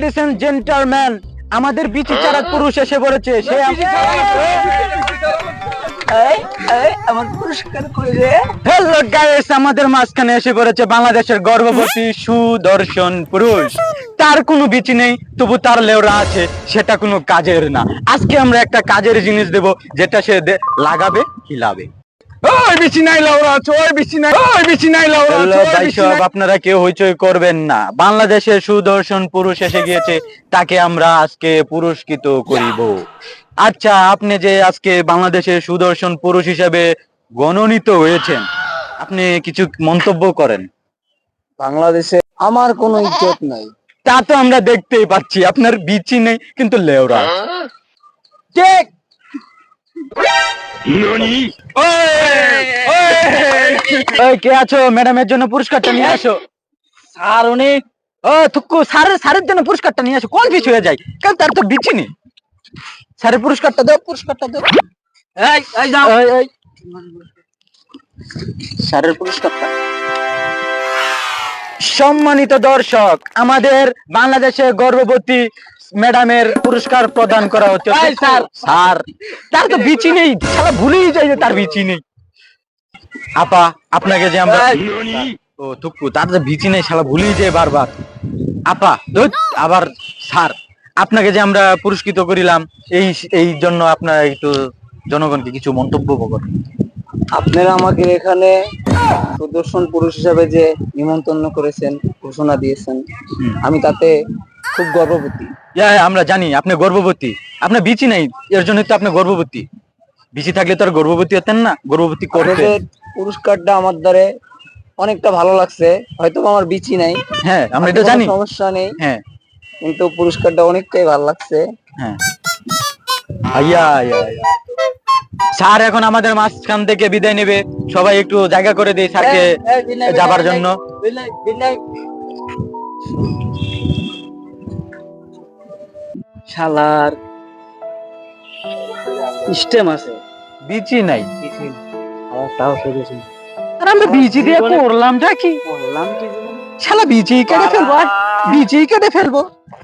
Ladies and gentleman আমাদের বিচি পুরুষ এসে পড়েছে সে হ্যালো গাইস আমাদের মাঝখানে এসে পড়েছে বাংলাদেশের গর্ভবতী সুদর্শন পুরুষ। তার কোনো বিচি নেই তবু তার লেওরা আছে সেটা কোনো কাজের না। আজকে আমরা একটা কাজের জিনিস দেব যেটা সে লাগাবে হিলাবে। ওই বিচি নাই লাউরা আছে ওই বিচি নাই ওই বিচি নাই লাউরা আছে ভাই সব আপনারা কেউ হইচই করবেন না। বাংলাদেশের সুদর্শন পুরুষ এসে গিয়েছে তাকে আমরা আজকে পুরস্কৃত করিব। আচ্ছা আপনি যে আজকে বাংলাদেশের সুদর্শন পুরুষ হিসেবে গণনীত হয়েছেন আপনি কিছু মন্তব্য করেন। বাংলাদেশে আমার কোনো ইজ্জত নাই। তা তো আমরা দেখতেই পাচ্ছি আপনার বিচি নেই কিন্তু লেওরা। ঠিক ওই কে আছো? ম্যাডামের জন্য পুরস্কারটা নিয়ে আসো। স্যার উনি ও থুকু স্যারের স্যারের জন্য পুরস্কারটা নিয়ে আসো। কনফিউজ হয়ে যায়? কারণ তার তো বিচি নেই। স্যারের পুরস্কারটা দাও পুরস্কারটা দাও। এই এই যাও এই, এই। স্যারের পুরস্কারটা। সম্মানিত দর্শক আমাদের বাংলাদেশের গর্ভবতী ম্যাডামের পুরস্কার প্রদান করা হচ্ছে। স্যার। স্যার। তার তো বিচি নেই। সারা ভুলেই যায় যে তার বিচি নেই। আপা আপনাকে যে আমরা ও থুকু তার তো বিচি নেই শালা ভুলেই যায় বারবার। আপা আবার স্যার আপনাকে যে আমরা পুরস্কৃত করিলাম এই এই জন্য আপনারা একটু জনগণকে কিছু মন্তব্য করেন। আপনারা আমাকে এখানে সুদর্শন পুরুষ হিসাবে যে নিমন্ত্রণ করেছেন ঘোষণা দিয়েছেন আমি তাতে খুব গর্ববতী ইয়া, আমরা জানি আপনি গর্ভবতী। আপনার বিচি নাই এর জন্য তো আপনি গর্ভবতী। বিচি থাকলে তো আর গর্ভবতী হতেন না গর্ভবতী করতে পুরস্কারটা আমার দ্বারে অনেকটা ভালো লাগছে হয়তো আমার বিচি নাই। হ্যাঁ আমরা এটা জানি। সমস্যা নেই। হ্যাঁ। কিন্তু পুরস্কারটা অনেকটাই ভালো লাগছে। হ্যাঁ। আইয়া আইয়া আইয়া। স্যার এখন আমাদের মাঝখান থেকে বিদায় নেবে। সবাই একটু জায়গা করে দেই স্যারকে যাবার জন্য। শালার সিস্টেম আছে। বিচি নাই। আমার তাও শুধু আর আমরা বিচি দিয়ে করলাম যা কি? করলাম কি শালা বিচি কেটে ফেলব আর বিচি কেটে ফেলব।